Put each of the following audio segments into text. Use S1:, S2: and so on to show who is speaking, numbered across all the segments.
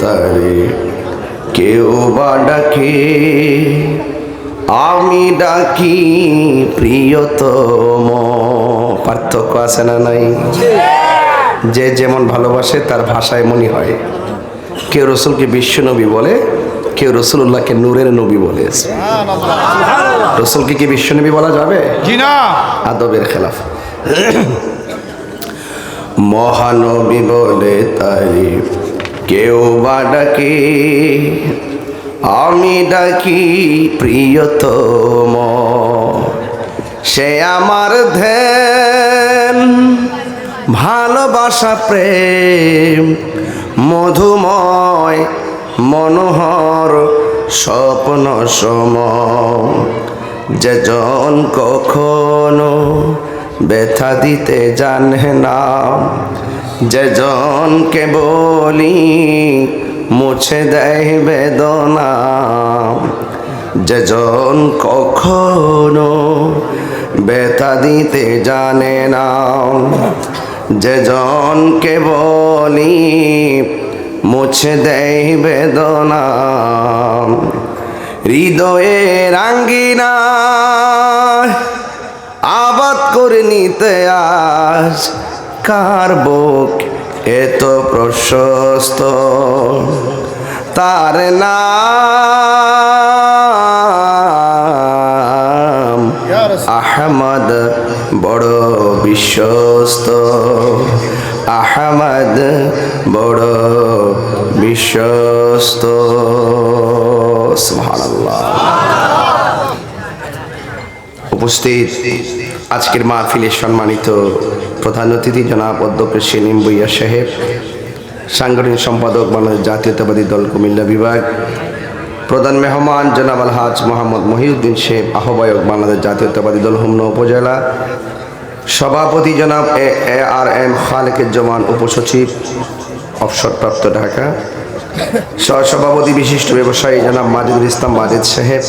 S1: তারে কেউ বা ডাকে আমি ডাকি প্রিয়তম। পার্থক্য আছে না নাই? যে যেমন ভালোবাসে তার ভাষা এমনই হয়। কেউ রসুলকে বিশ্বনবী বলে কেউ রসুল্লাহকে নূরের নবী বলে। রসুলকে কি বিশ্বনবী বলা যাবে? আদবের খেলাফ। মহানবী বলে তাই কেউ বা ডাকে, আমি ডাকি প্রিয়তম। সে আমার ধ্যান, ভালোবাসা, প্রেম, মধুময়, মনোহর, স্বপ্ন, সম। যেজন কখনো ব্যথা দিতে জানে না যেজনকে বলি, মুছে দেয় বেদনা। যেজন কখনো ব্যথা দিতে জানে না। যেজনকে বলি, মুছে দেয় বেদনা। হৃদয়ের আঙ্গিনা আবাদ করে নিতে আজ কার বুক? এত প্রশস্ত। তার নাম আহমদ বড় বিশ্বস্ত। আহমদ বড় বিশ্বস্ত। উপস্থিত আজকের মাহফিলের সম্মানিত প্রধান অতিথি জনাব অধ্যক্ষ সেলিম বইয়া সাহেব, সাংগঠনিক সম্পাদক বাংলাদেশ জাতীয়তাবাদী দল কুমিল্লা বিভাগ, প্রধান মেহমান জনাব আলহাজ মোহাম্মদ মহিউদ্দিন শেখ আহ্বায়ক বাংলাদেশ জাতীয়তাবাদী দল হোমনা উপজেলা, সভাপতি জনাব এ আর এম খালেকের জমান উপসচিব অবসরপ্রাপ্ত ঢাকা সহসভাপতি বিশিষ্ট ব্যবসায়ী জনাব মাজিদুল ইসলাম মাজেদ সাহেব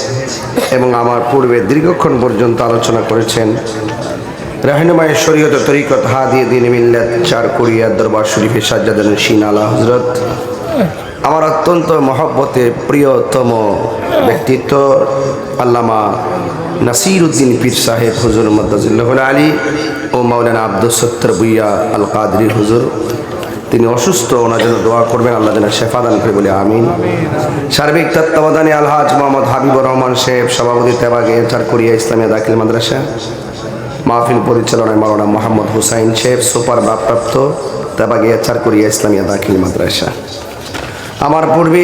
S1: এবং আমার পূর্বে দীর্ঘক্ষণ পর্যন্ত আলোচনা করেছেন। রাহিনুমায় শরীয়ত তরিকত হাদিয়ে দিন মিল্লাত চার কোরিয়া দরবার শরীফে সাজ্জাদ শিন আলা হজরত আমার অত্যন্ত মহব্বতে প্রিয়তম ব্যক্তিত্ব আল্লামা নাসির উদ্দিন পীর সাহেব হুজুর মদ্দাজুল্লাহ আলী ও মাওলানা আব্দুল সত্তর বুইয়া আল কাদরি হুজুর। তিনি অসুস্থ, ওনার জন্য দোয়া করবেন, আল্লাহ যেন শেফা দান করে বলে, আমিন। সার্বিক তত্ত্বাবধানে আলহাজ মোহাম্মদ হাবিবুর রহমান শেফ সভাপতি তেবাগে চার কোরিয়া ইসলামিয়া দাখিল মাদ্রাসা। মাহফিল পরিচালনায় মাওলানা মোহাম্মদ হুসাইন শেফ সুপার বাপ্রাপ্ত তেবাগে চার কোরিয়া ইসলামিয়া দাখিল মাদ্রাসা। আমার পূর্বে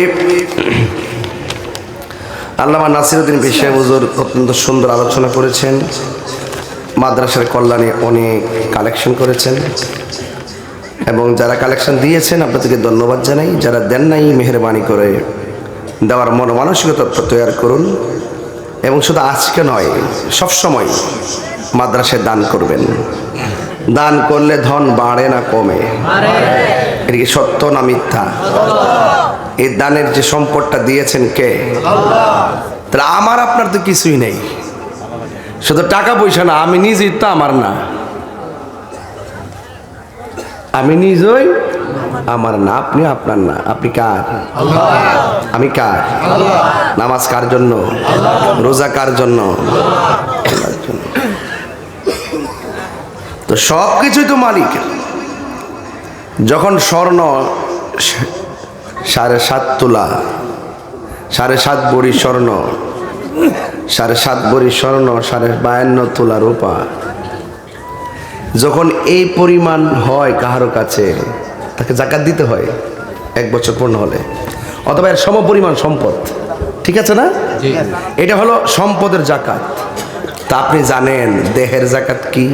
S1: আল্লামা নাসিরুদ্দিন পেশা হুজুর অত্যন্ত সুন্দর আলোচনা করেছেন। মাদ্রাসার কল্যাণে অনেক কালেকশন করেছেন। এবং যারা কালেকশন দিয়েছেন, আপনাদেরকে ধন্যবাদ জানাই। যারা দেন নাই, মেহরবানি করে দেওয়ার মন মানসিকতা তৈরি করুন। এবং শুধু আজকে নয় সব সময় মাদ্রাসায় দান করবেন। দান করলে ধন বাড়ে না কমে। এটা কি সত্য না মিথ্যা? এই দানের যে সম্পদটা দিয়েছেন কে? তাহলে আমার আপনার তো কিছুই নেই। শুধু টাকা পয়সা না, আমি নিজেই তো আমার না। আমি নিজই আমার না, আপনি আপনার না। আপনি কার? আমি কার? নামাজ কার জন্য? রোজা কার জন্য? তো সব কিছুই তো মালিক। যখন স্বর্ণ সাড়ে সাত তোলা, সাড়ে সাত বড়ি স্বর্ণ, সাড়ে সাত বড়ি স্বর্ণ, সাড়ে বায়ান্ন তোলা রূপা যখন এই পরিমাণ হয় কাহারো কাছে তাকে জাকাত দিতে হয় এক বছর পূর্ণ হলে। অথবা এর সম পরিমাণ সম্পদ। ঠিক আছে না? এটা হলো সম্পদের জাকাত। তা আপনি জানেন দেহের জাকাত কি?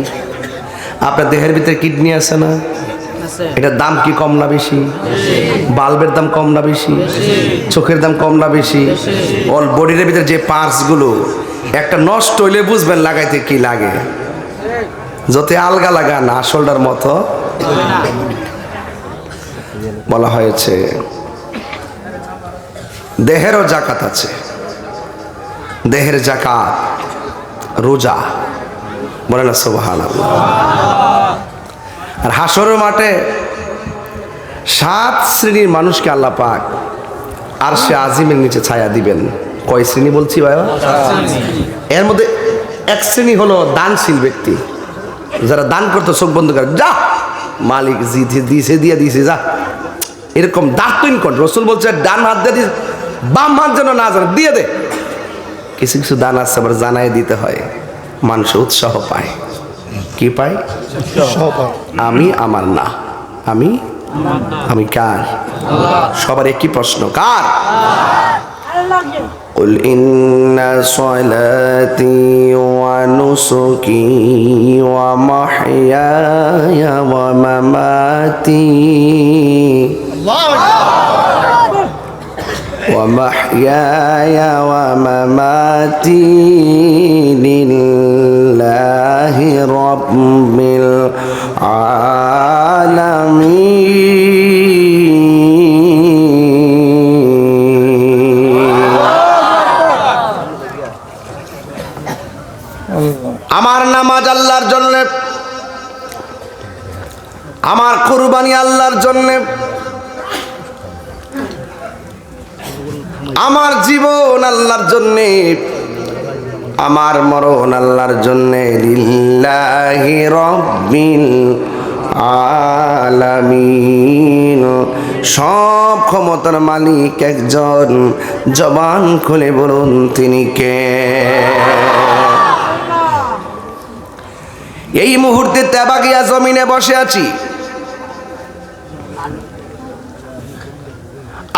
S1: আপনার দেহের ভিতরে কিডনি আছে না? এটার দাম কি কম না বেশি? বাল্বের দাম কম না বেশি? চোখের দাম কম না বেশি? অল বডির ভিতরে যে পার্টসগুলো একটা নষ্ট হইলে বুঝবেন লাগাইতে কি লাগে। যত আলগা লাগান আসলটার মতো বলা হয়েছে। দেহেরও জাকাত আছে। দেহের জাকাত রোজা। বলে না সোবাহান আর হাসরের মাঠে সাত শ্রেণির মানুষকে আল্লাহ পাক আর সে আজিমের নিচে ছায়া দিবেন। কয় শ্রেণি বলছি ভাইয়া? এর মধ্যে এক শ্রেণি হলো দানশীল ব্যক্তি। যারা দান করতো চোখ বন্ধ করে যা মালিক জি দি- দিছে দিয়ে দিছে যা এরকম দাঁতইন কর রসুল বলছে ডান হাত দিয়ে দিস, বাম হাত যেন না জানে দিয়ে দে কিছু কিছু দান আছে আবার জানাই দিতে হয় মানুষ উৎসাহ পায় কি পায় আমি আমার না আমি আমি কার সবার একই প্রশ্ন কার قل إن صلاتي ونسكي ومحياي ومماتي. ومحياي ومماتي لله رب العالمين. আমার নামাজ আল্লাহর জন্য, আমার কুরবানি আল্লাহর জন্য, আমার জীবন আল্লাহর জন্যে, আমার মরণ আল্লাহর জন্যে লিল্লাহি রব্বিল আলামিন। সব ক্ষমতার মালিক একজন, জবান খুলে বলুন তিনি কে? এই মুহূর্তে তেবাগিয়া জমিনে বসে আছি।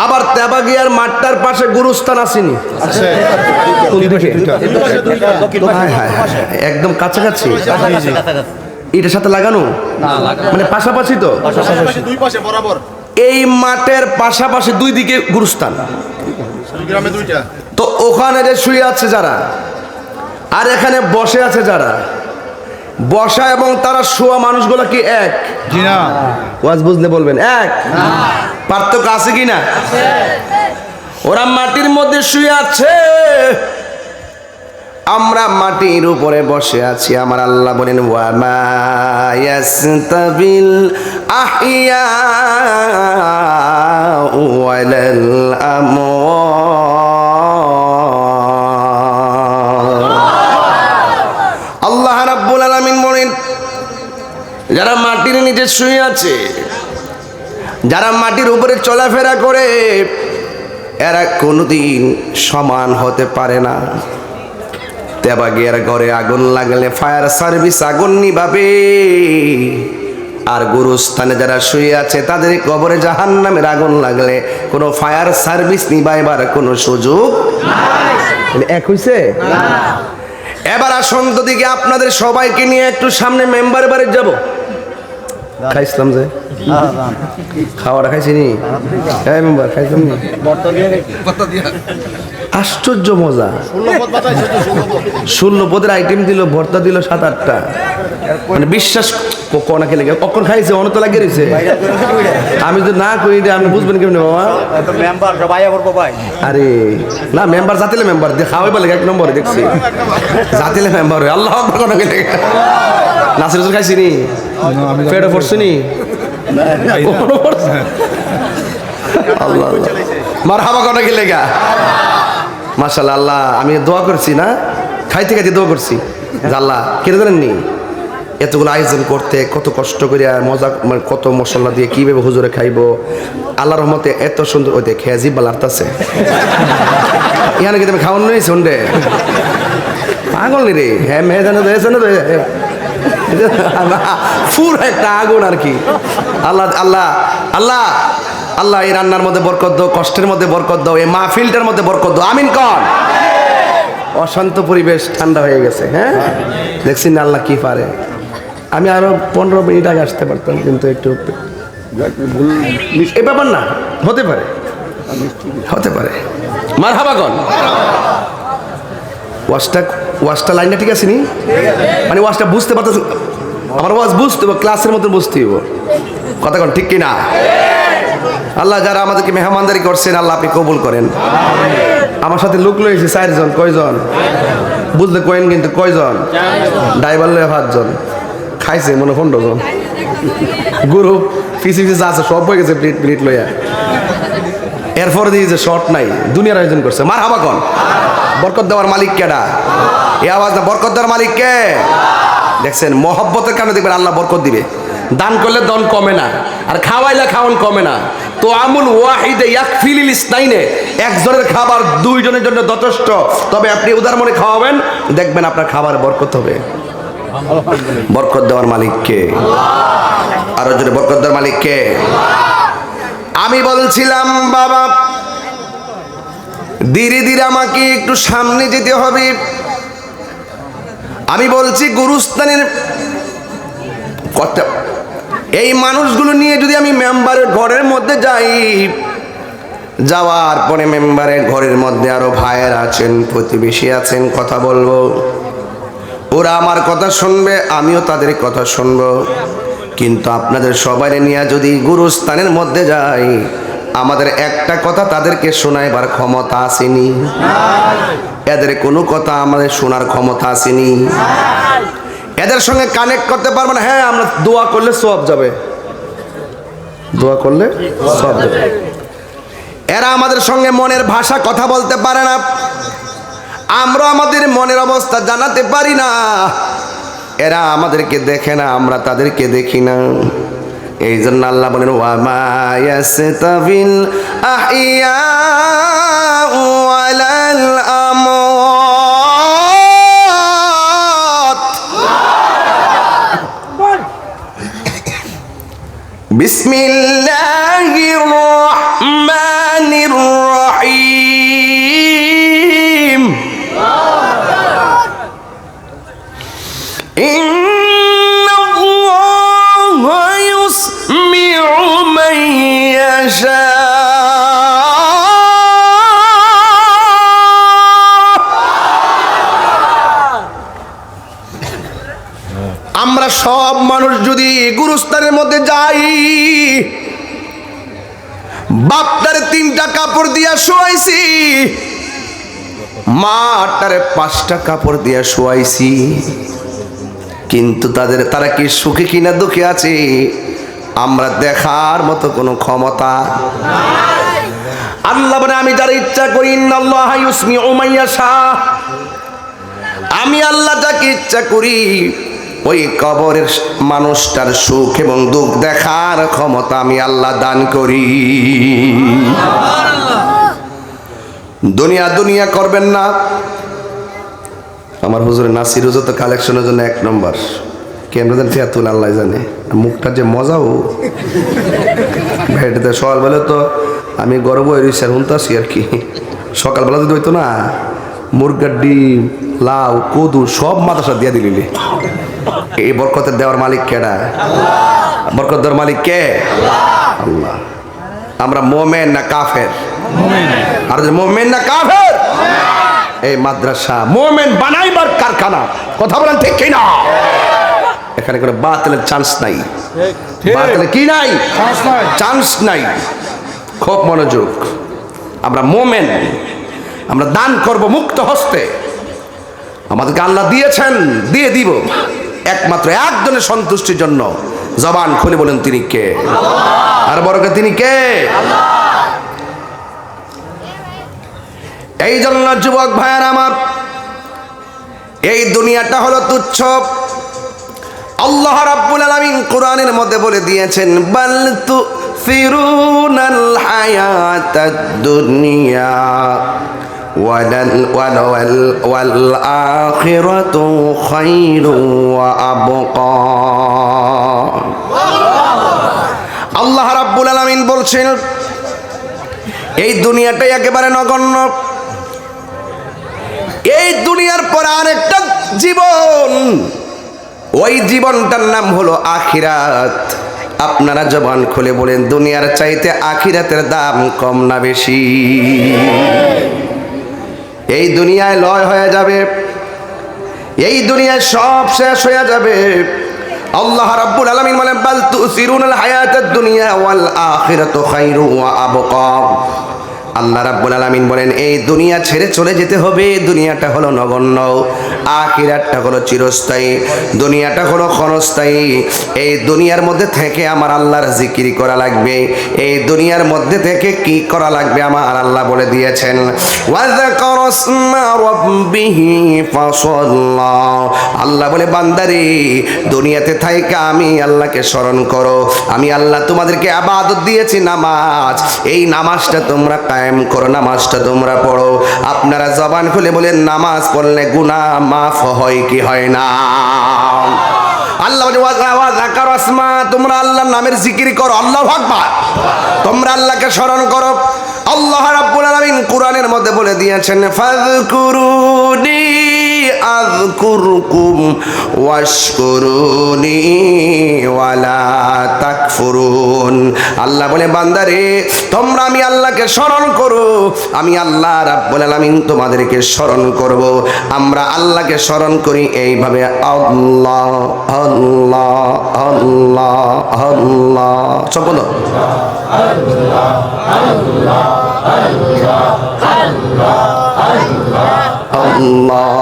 S1: আবার তেবাগিয়ার মাঠটার পাশে গুরুস্থান আসেনি। একদম কাছাকাছি। এটার সাথে লাগানো? মানে পাশাপাশি তো?
S2: দুই পাশে বরাবর।
S1: এই মাঠের পাশাপাশি দুই দিকে গুরুস্থান।
S2: দুই গ্রামে দুইটা।
S1: তো ওখানে যে শুয়ে আছে যারা আর এখানে বসে আছে যারা বসা এবং তারা শোয়া মানুষগুলো কি এক? ওয়াজ বুঝলে বলবেন এক? পার্থক্য আছে কি না? ওরা মাটির মধ্যে শুয়ে আছে। আমরা মাটির উপরে বসে আছি। আমার আল্লাহ বলেন আহিয়া ওয়ালাল যারা মাটির নিচে শুয়ে আছে যারা মাটির উপরে চলাফেরা করে এরা কোনোদিন সমান হতে পারে না। তেবাগের ঘরে আগুন লাগলে ফায়ার সার্ভিস আগুন নিভাবে। আর গুরুস্থানে যারা শুয়ে আছে তাদের কবরে জাহান নামের আগুন লাগলে কোনো ফায়ার সার্ভিস নিভাইবার কোনো সুযোগ এক হইছে? এবার আসন্ত দিকে আপনাদের সবাইকে নিয়ে একটু সামনে মেম্বার বাড়ি যাব। খাইছিলাম যে। খাওয়াটা খাইছি নি মেম্বার, খাইছিলাম নি? আশ্চর্য মজা।
S2: ষোলো
S1: পদের আইটেম দিল, ভর্তা দিল সাত, আটটা। মানে বিশ্বাস কনা খেলে কখন খাইছে? অনত লাগে রয়েছে আমি তো না করি আপনি বুঝবেন কেমনি, বাবা?
S3: মেম্বার সবাই
S1: আরে, না মেম্বার জাতিলে মেম্বার খাওয়াই বলে এক নম্বরে দেখছি। জাতিলে মেম্বার আল্লাহ আকবার কনা খেলে নাসির খাইছি নি পেটে পড়ছে নি আল্লাহ মার হাবা কনা খেলে গা মাশাল্লাহ আল্লাহ আমি দোয়া করছি না? খাইতে খাইতে দোয়া করছি। আল্লাহ কেটে জানেননি? এতগুলো আয়োজন করতে কত কষ্ট করে আর মজা মানে কত মশলা দিয়ে কীভাবে হুজুরে খাইবো? আল্লাহ রহমতে এত সুন্দর ওই দেখ খেয়াজি বালারতাছে এখানে কি তুমি খাওয়ানো নেই শুনরে পাগল নি রে? হ্যাঁ মেয়ে জানো তো ফুর একটা আগুন আর কি। আল্লাহ আল্লাহ আল্লাহ আল্লাহ, এই রান্নার মধ্যে বরকত দাও, কষ্টের মধ্যে বরকত দাও, এই মাহফিলটার মধ্যে বরকত দাও। আমিন কন। অশান্ত পরিবেশ ঠান্ডা হয়ে গেছে হ্যাঁ? দেখছি না আল্লাহ কি পারে। আমি আরও পনেরো মিনিট আগে আসতে পারতাম, কিন্তু একটু এ ব্যাপার না, হতে পারে। হতে পারে। মার হাবাগন ওয়াশটা ওয়াশটা লাইনটা ঠিক আছে নি? মানে ওয়াশটা বুঝতে পারতেছ আমার ওয়াজ বুঝতে হবে, ক্লাসের মতো বুঝতে হইব। কথা কোন, ঠিক কিনা? আল্লাহ যারা আমাদেরকে মেহমানদারি করছেন, আল্লাহ আপনি কবুল করেন। আমার সাথে লোক লয়েছে চারজন, কয়জন? বুঝলে কয়েন কিন্তু কয়জন? ড্রাইভার লয়ে পাঁচজন। খাইছে, মনে হয় পনেরো জন গুরু, পিসি পিসি যা আছে সব হয়ে গেছে প্লেট প্লেট লইয়া এরপরে দিয়ে যে শর্ট নাই, দুনিয়ার আয়োজন করছে। মার হাবা কন। বরকত দেওয়ার মালিক কেডা? এই আওয়াজ না বরকত দেওয়ার মালিক কে? দেখছেন, মহব্বতের কারণে দেখবেন আল্লাহ বরকত দিবে। দান করলে দন কমে না, আর খাওয়াইলে খাওয়ান কমে না। তো আমুল ওয়াহিদে এক ফিলিল ইসনাইনে, একজনের খাবার দুইজনের জন্য যথেষ্ট। তবে আপনি উদার মনে খাওয়াবেন, দেখবেন আপনার খাবার বরকত হবে। বরকত দেওয়ার মালিক কে? আরও জোরে, বরকত দেওয়ার মালিক কে? আমি বলছিলাম, বাবা, ধীরে ধীরে আমাকে একটু সামনে যেতে হবে। আমি বলছি গুরুস্থানের কথা এই মানুষগুলো নিয়ে যদি আমি মেম্বারের ঘরের মধ্যে যাই, যাওয়ার পরে মেম্বারের ঘরের মধ্যে আরও ভাইয়ের আছেন, প্রতিবেশী আছেন, কথা বলব। ওরা আমার কথা শুনবে, আমিও তাদের কথা শুনব। কিন্তু আপনাদের সবাই নিয়ে যদি গুরুস্থানের মধ্যে যাই আমাদের একটা কথা তাদেরকে শোনাইবার ক্ষমতা আসেনি। এদের কোনো কথা আমাদের শোনার ক্ষমতা আসেনি। এদের সঙ্গে কানেক্ট করতে পারব না। হ্যাঁ আমরা দোয়া করলে সব যাবে। দোয়া করলে সব যাবে। এরা আমাদের সঙ্গে মনের ভাষা কথা বলতে পারে না। আমরা আমাদের মনের অবস্থা জানাতে পারি না। এরা আমাদেরকে দেখে না, আমরা তাদেরকে দেখি না। এই জন্য আল্লাহ বলেন ওয়া মা ওয়ালাল আমওয়াত মধ্যে যাই। বাপটারে তিনটা কাপড় দিয়া শোয়াইছি, মাটারে পাঁচটা কাপড় দিয়া শোয়াইছি। কিন্তু তাদের, তারা কি সুখে কিনা দুঃখে আছে? আমরা দেখার মতো কোনো ক্ষমতা। আল্লাহ বলে, আমি যারা ইচ্ছা করি আমি আল্লাহ যাকে ইচ্ছা করি ওই কবরের মানুষটার সুখ এবং দুঃখ দেখার ক্ষমতা আমি আল্লাহ দান করি। দুনিয়া দুনিয়া করবেন না। আমার হুজুরের নাসির হুজুর তো কালেকশনের জন্য এক নম্বর। কেন্দ্র দেন ফিয়াতুল আল্লাহ জানে। মুখটা যে মজাও। ভেটতে সকালবেলা তো আমি গর্ব আর হুনতাছি আর কি। সকালবেলা যদি হইতো না, মুরগার ডিম লাউ কদু সব মাদাসা দিয়ে দিলিলি এই বরকতের দেওয়ার মালিক কেডা বরকত দেওয়ার মালিক কে? আল্লাহ। আমরা মোমেন না কাফের? আর মোমেন না কাফের? এই মাদ্রাসা মোমেন বানাইবার কারখানা। কথা বলেন ঠিক কি না এখানে কোনো বাতিলের চান্স নাই। বাতিলের কি নাই? চান্স নাই। খুব মনোযোগ। আমরা মোমেন। আমরা দান করব মুক্ত হস্তে। আমাদেরকে আল্লাহ দিয়েছেন, দিয়ে দিব। একমাত্র একজনের সন্তুষ্টির জন্য। জবান খুলে বলেন, তিনি কে? আর বড়কে তিনি কে? এই জন্য যুবক ভাইয়ার আমার, এই দুনিয়াটা হলো তুচ্ছ। আল্লাহ রাব্বুল আলামিন কোরআনের মধ্যে বলে দিয়েছেন, বাল তু ফিরুনাল হায়াতাদ দুনিয়া। খায়রু ওয়া আবকা আল্লাহ রাব্বুল আলামিন বলছেন, এই দুনিয়াটাই একেবারে নগণ্য। এই দুনিয়ার পর আরেকটা জীবন। ওই জীবনটার নাম হলো আখিরাত। আপনারা জবান খুলে বলেন, দুনিয়ার চাইতে আখিরাতের দাম কম না বেশি। এই দুনিয়ায় লয় হয়ে যাবে। এই দুনিয়ায় সব শেষ হয়ে যাবে। আল্লাহ রাব্বুল আলামিন বলেন, বাল তুসিরুনাল হায়াতাদ দুনিয়া ওয়াল আখিরাতু খায়রু ওয়া আবকা আল্লাহ রাব্বুল আলামিন বলেন, এই দুনিয়া ছেড়ে চলে যেতে হবে। দুনিয়াটা হলো নগণ্য। আখিরাতটা হলো চিরস্থায়ী। দুনিয়াটা হলো ক্ষণস্থায়ী। এই দুনিয়ার মধ্যে থেকে আমার আল্লাহর জিকির করা লাগবে। এই দুনিয়ার মধ্যে থেকে কি করা লাগবে আমার আল্লাহ বলে দিয়েছেন। আল্লাহ বলে, বান্দারি, দুনিয়াতে থাইকা আমি আল্লাহকে স্মরণ করো। আমি আল্লাহ তোমাদেরকে আবাদত দিয়েছি নামাজ। এই নামাজটা তোমরা কায়েম করো, নামাজটা তোমরা পড়ো। আপনারা জবান খুলে বলে নামাজ পড়লে গুণা মাফ হয় কি হয় না? আল্লাহ আসমা, তোমরা আল্লাহর নামের জিকির করো, আল্লাহ তোমরা আল্লাহকে স্মরণ করো। আল্লাহ রাব্বুল আলামিন কোরআনের মধ্যে বলে দিয়েছেন, ফাযকুরুনি আযকুরকুম ওয়াশকুরুনি ওয়ালা তাকফুরুন আল্লাহ বলে বান্দারে তোমরা আমি আল্লাহকে স্মরণ করো আমি আল্লাহ রাব্বুল আলামিন তোমাদেরকে স্মরণ করব আমরা আল্লাহকে স্মরণ করি এইভাবে আল্লাহ আল্লাহ আল্লাহ আল্লাহ সব বলো আল্লাহ আল্লাহ আল্লাহ আল্লাহ আল্লাহ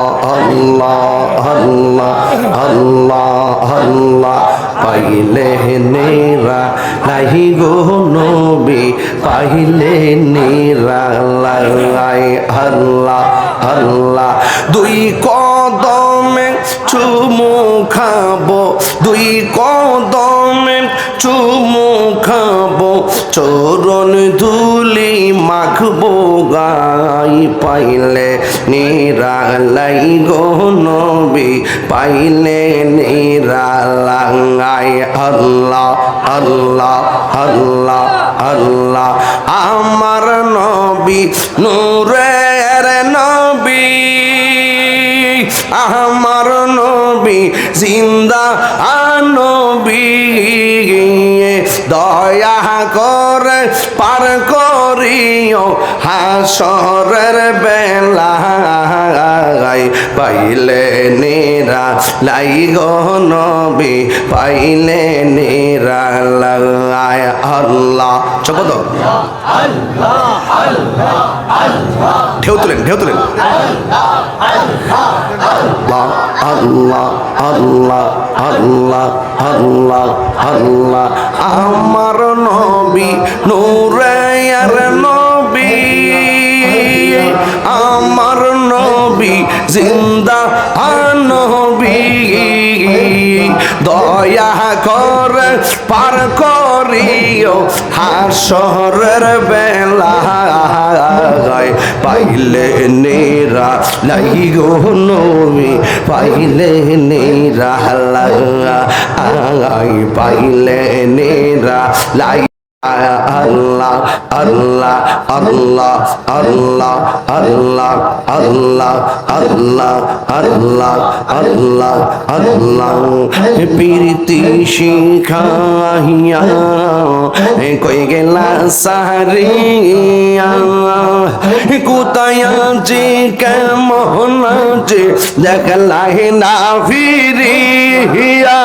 S1: পাইলে নেরা নাহি গো নবী পাইলে নেরা লাই আল্লাহ আল্লাহ দুই কদমে চুমু খাব, দুই কদমে চুমু চরণ ধুলি মাখবো গাই পাইলে নিরালাই গো নবী, পাইলে নিরালাই। আল্লাহ আল্লাহ আল্লাহ আল্লাহ, আমার নবী, নূরের নবী, আমার নবী জিন্দা আনবী দয়া করে পার করিও হাসরের বেলা পাইলে নেরা লাই গো নবী, পাইলে নেরা লাই আল্লাহ তো ঢেউ তুলেন ঢেউ তুলেন। আল্লাহ আল্লাহ আল্লাহ। আল্লাহ আল্লাহ আল্লাহ আমার নবী নূরায়ার নবী। আমার নবী জিন্দা নবী। দয়া করে পার করিও হাসরের বেলা পাইলে নেরা নাই গো নমি পাইলে নেরা লাই পাইলে নেরা লাই আল্লাহ আল্লাহ আল্লাহ আল্লাহ আল্লাহ আল্লাহ আল্লাহ আল্লাহ আল্লাহ আল্লাহ। প্রীতি শিখাইয়া কই গেলা সারিয়া কোথায় যে কেমন যে দেখলা না ফিরিয়া।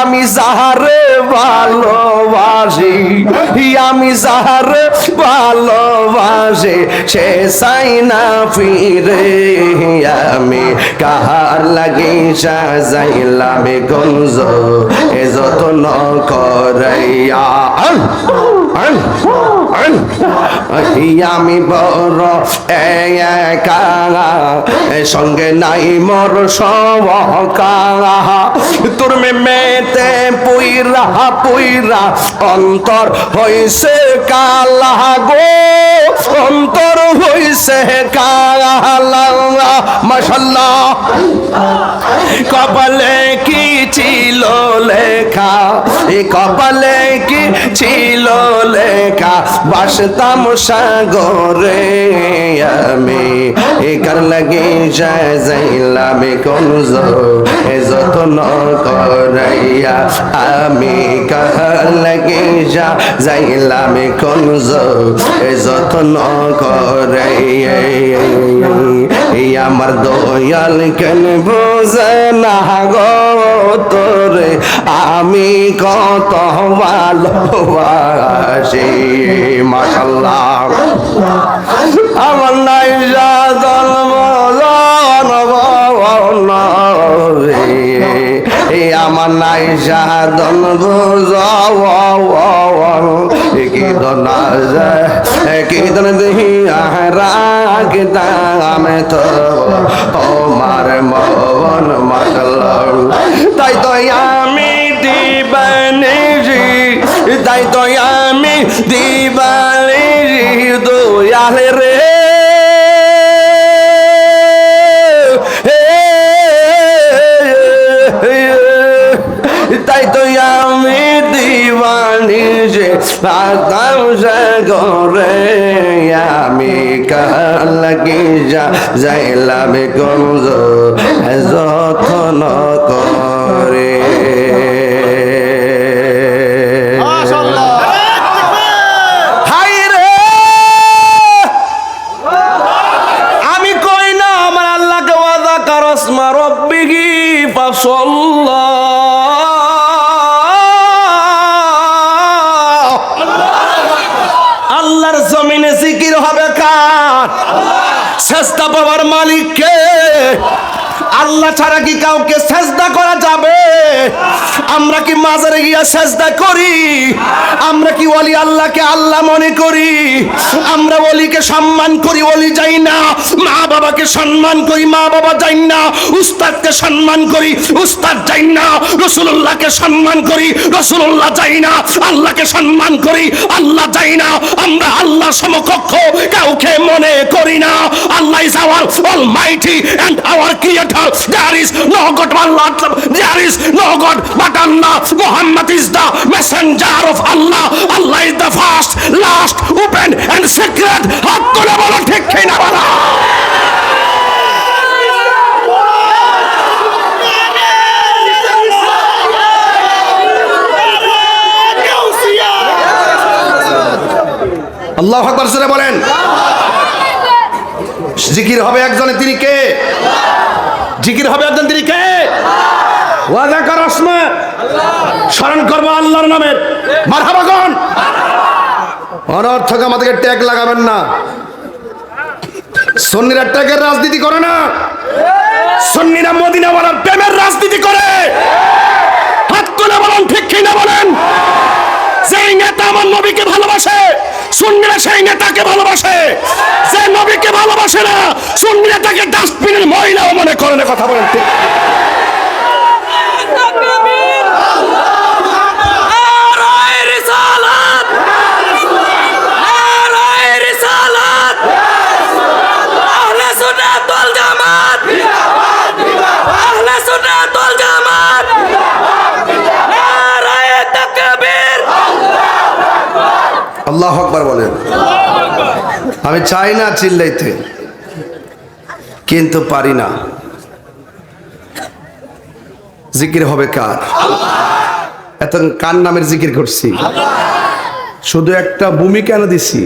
S1: আমি সাহারে ভালোবাসি আমি সাহারে ভালোবাসে, সে চাই না ফিরে। আমি কাহার লাগে সাজাইলাম গঞ্জ, এ যত্ন করাইয়া। আমি বড় একা সঙ্গে নাই মর সবকা তোর মেতে পুইরা পুইরা, অন্তর হইছে কালা গো। অন্তর হইছে কালা, মাশাল্লাহ। কপালে ছিল লেখা? এ কপালে কি ছিল লেখা? বাসতাম সাগরে আমি। একার লাগে যায় যাইলাম কনজ এ যত্ন করাইয়া আমি কার লাগে যা যাইলাম কনজ এ যত্ন করাইয়া আমার দয়াল কেন বুঝে না গো তোরে? আমি কত ভালোবাসি মাশাল্লাহ আমার নাই যা দল বজন আমার নাই সাধন বুঝন কি দনা কি দন দেহি রাগ দামে তো তোমার মন মাতল তাই তো আমি দিবানিজি তাই তো আমি দিবানিজি দয়াল রে। সাগরে আমি কাল যা যাইলাম গঞ্জ যত্ন করে। পাওয়ার মালিককে। আল্লাহ ছাড়া কি কাউকে সাজদা করা আমরা কি মাজারে গিয়া সেজদা করি? আমরা কি ওলি আল্লাহকে আল্লাহ মনে করি? আমরা ওলিকে সম্মান করি, ওলি যাই না। মা বাবাকে সম্মান করি, মা বাবা যাই না। উস্তাদকে সম্মান করি, উস্তাদ যাই না। রসুল্লাহকে সম্মান করি রসুল্লাহ যাই না। আল্লাহকে সম্মান করি, আল্লাহ যাই না। আমরা আল্লাহ সমকক্ষ, কাউকে মনে করি না। Allah is our almighty and our creator there is no god Allah there is no god but Allah Muhammad is the messenger of Allah Allah is the first last open and secret হাত তুলে বলো, ঠিক কিনা বলো আল্লাহ আকবার সুরে বলেন। জিকির হবে একজনে, তিনি কে? জিকির হবে একজন, তিনি কে? ওয়াদা কর আসমা স্মরণ করব আল্লাহর নামের। মারহাবাগন অনর্থক আমাদেরকে ট্যাগ লাগাবেন না? সন্নিরা ট্যাগের রাজনীতি করে না। সন্নিরা মদিনাওয়ালার প্রেমের রাজনীতি করে। হাত তুলে বলেন, ঠিক কিনা বলেন? যেই নেতা আমার নবীকে ভালোবাসে, সুন্নিরা সেই নেতাকে ভালোবাসে। যে নবীকে ভালোবাসে না, সুন্নিরা তাকে ডাস্টবিনের মহিলাও মনে করে না, কথা বলেন ঠিক। আল্লাহ আকবার বলেন। আমি চাই না চিল্লাইতে, কিন্তু পারি না। জিকির হবে কার? এত কার নামের জিকির করছি? শুধু একটা ভূমি কেন দিছি?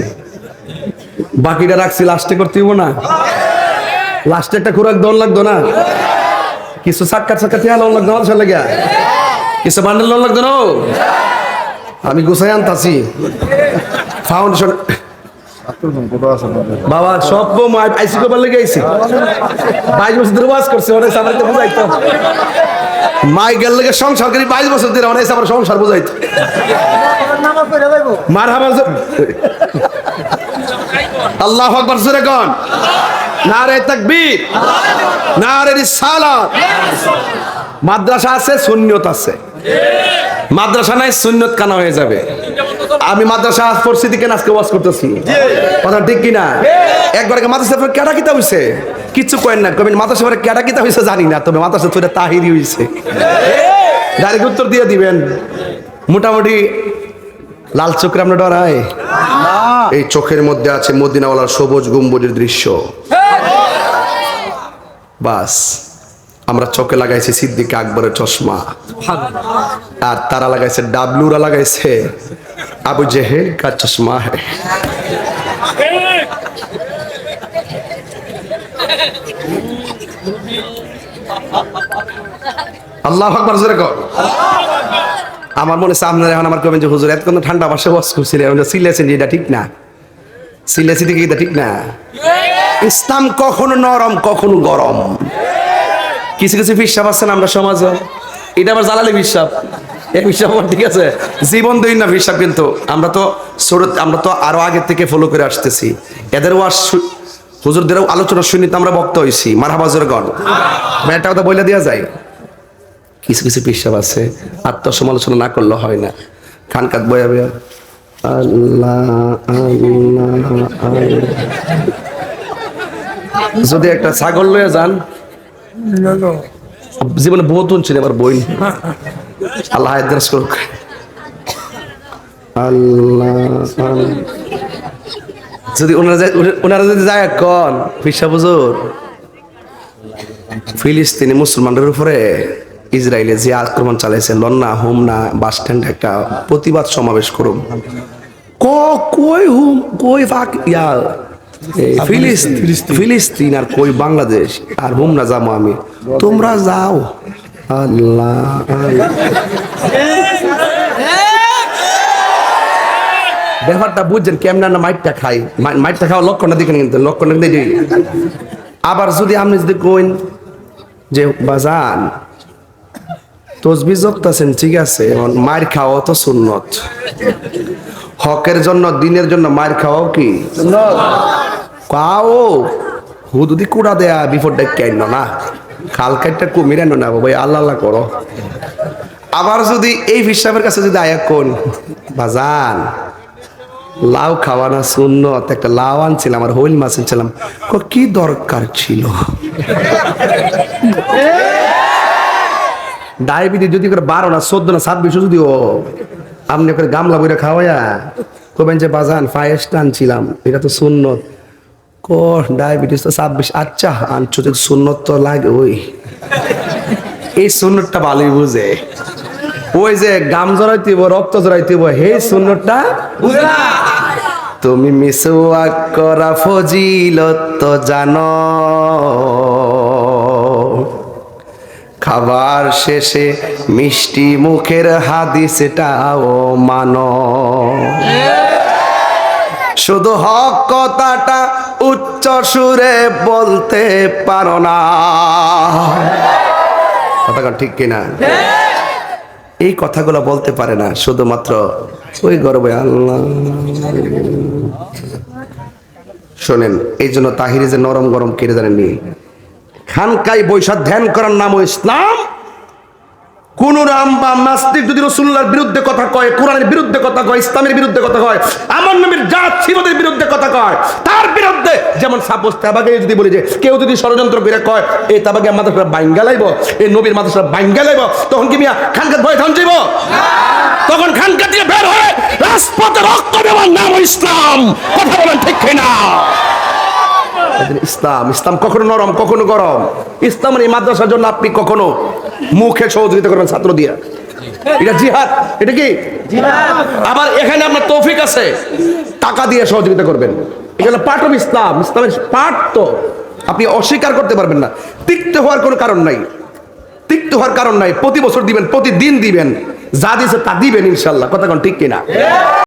S1: বাকিটা রাখছি, লাস্টে করতে না? লাস্টে একটা খোরাক দল লাগতো না? কিছু সাক্ষাৎ সাক্ষাৎ লোন লাগতো না চলে গিয়া কিছু বান্ডেল লাগতো না? আমি গুছাই আনতাছি। ফাউন্ডেশন বাবা, সব আইসি লেগে আইসি। বাইশ বছর ধরে করছে, অনেক বুঝাইতো। মাই গেল লেগে সংসার করি, বাইশ বছর ধরে অনেক আমার সংসার বুঝাইতো। মার হাবার আল্লাহ আকবার, জোরে কোন। নারে তাকবীর, নারে রিসালাত। মাদ্রাসা আছে, সুন্নিয়ত আছে। মাদ্রাসা নাই সুন্নত কানা হয়ে যাবে। আমি মাদ্রাসা পড়ছি দিকে আজকে ওয়াজ করতেছি। কথা ঠিক কিনা? একবার মাদ্রাসা পরে কেডা কিতা হয়েছে কিচ্ছু কয়েন না কবেন মাদ্রাসা পরে কেডা কিতা হইছে জানি না তবে মাদ্রাসা তোরে তাহিরি হইছে। ডাইরেক্ট উত্তর দিয়ে দিবেন। মোটামুটি লাল চোখে আমরা ডরায় এই চোখের মধ্যে আছে মদিনাওয়ালার সবুজ গম্বুজের দৃশ্য। বাস। আমরা চোখে লাগাইছি সিদ্দিক আকবরের চশমা। আর তারা লাগাইছে ডাবলুরা লাগাইছে আবু জেহেল কা চশমা? হ্যাঁ আল্লাহ আকবার কর আমার মনে হচ্ছে আপনারা এখন আমার কবেন যে হুজুর, এত ঠান্ডা বাসে বস করছিলেন সিলেছেন এটা ঠিক না? সিলেসি থেকে এটা ঠিক না? ইসলাম কখনো নরম, কখনো গরম। কিছু কিছু বিশ্বাস আছে না আমরা সমাজে? এটা আবার জ্বালালি বিশ্বাস এই বিশ্বাস আমার ঠিক আছে। জীবন দই না বিশ্বাস কিন্তু। আমরা তো ছোট, আমরা তো আরও আগে থেকে ফলো করে আসতেছি। এদের ওয়াজ হুজুরদেরও আলোচনা শুনি তো আমরা বক্ত হয়েছি মারহাবাজের গণ মানে একটা কথা বলে দেওয়া যায়। কিছু কিছু বিশ্বাস আছে। আত্মসমালোচনা না করলে হয় না। খানকাত বয়া বয়া আল্লাহ যদি একটা ছাগল লয়ে যান জীবনে বহুত ছিল আমার বই আল্লাহ আদ্রাস করুক। আল্লাহ। যদি ওনারা যদি যায়, কন। ফিলিস্তিনি মুসলমানদের উপরে ইসরায়েলে যে আক্রমণ চালাইছে, লন্না, হোমনা, বাস স্ট্যান্ড একটা প্রতিবাদ সমাবেশ করুম ক কই হুম কই ফাক ইয়া ফিলিস্তিন। আর কই বাংলাদেশ আর হুম না যাব আমি। তোমরা যাও। আল্লাহ। ব্যাপারটা বুঝছেন কেমন না মাইটটা খাই। মাই- মাইটটা খাওয়া লক্ষণটা দিকেন কিন্তু লক্ষণটা দিয়ে আবার যদি আপনি যদি কইন যে বাজান তসবি জপতাছেন ঠিক আছে মার খাওয়া তো সুন্নত। হকের জন্য দিনের জন্য মার খাওয়াও কি? কাও হুদুদি কুড়া দেয়া বিপদটা কেন না। খাল কাটটা কুমির এনো না ভাই আল্লাহ আল্লাহ করো। আবার যদি এই হিসাবের কাছে যদি আয়া কোন বাজান লাউ খাওয়ানো সুন্নত একটা লাউ আনছিলাম আর হইল মাছ আনছিলাম। কো, কি দরকার ছিল? ডায়াবেটিস যদি করে বারো না চোদ্দ না ছাব্বিশ যদি ও আপনি করে গামলা বইরে খাওয়ায়া কবেন যে বাজান ফায়েস্ট আনছিলাম এটা তো সুন্নত। কো ডায়াবেটিস তো ছাব্বিশ আচ্ছা আনছো যদি সুন্নত তো লাগে ওই। এই সুন্নতটা ভালোই বুঝে। ওই যে গাম জড়াইতেব রক্ত জড়াইতেব হে সুন্নতটা তুমি মিসওয়াক করা ফজিলত জানো। খাবার শেষে মিষ্টি মুখের হাদিসটাও মানো। শুধু হক কথাটা উচ্চ সুরে বলতে পারো না। কথা ঠিক কিনা? এই কথাগুলো বলতে পারে না, শুধুমাত্র ওই গর্বে আল্লাহ। শোনেন, এই জন্য তাহিরে যে নরম গরম কেড়ে জানেননি? খানকাই বৈশাখ ধ্যান করার নাম ও ইসলাম। কোন রাম বা নাস্তিক যদি রসুল্লার বিরুদ্ধে কথা কয়, কোরআনের বিরুদ্ধে কথা কয়, ইসলামের বিরুদ্ধে কথা কয়, আমার নবীর জাত সিরতের বিরুদ্ধে কথা কয়, তার বিরুদ্ধে যেমন সাপোজ তাবাকে যদি বলি যে, কেউ যদি ষড়যন্ত্র করে কয় এই তাবাকে মাদ্রাসা বাইঙ্গা লাইব এই নবীর মাদ্রাসা বাইঙ্গা লাইব, তখন কি মিয়া খানকাত ভয় থাম যাইব তখন খানকাত থেকে বের হয়ে রাজপথে রক্ত দেওয়ার নাম ইসলাম। কথা বলেন ঠিক না ইসলাম ইসলাম কখনো নরম, কখনো গরম। ইসলামের এই মাদ্রাসার জন্য আপনি কখনো মুখে সহযোগিতা করবেন ছাত্র দিয়া। এটা জিহাদ, এটা কি? আবার এখানে আপনার তৌফিক আছে। টাকা দিয়ে সহযোগিতা করবেন। এখানে অফ ইসলাম। ইসলামের তো আপনি অস্বীকার করতে পারবেন না। তিক্ত হওয়ার কোনো কারণ নাই। তিক্ত হওয়ার কারণ নাই। প্রতি বছর দিবেন, প্রতিদিন দিবেন। যা দিয়েছে তা দিবেন ইনশাল্লাহ। কথা কোন ঠিক কিনা?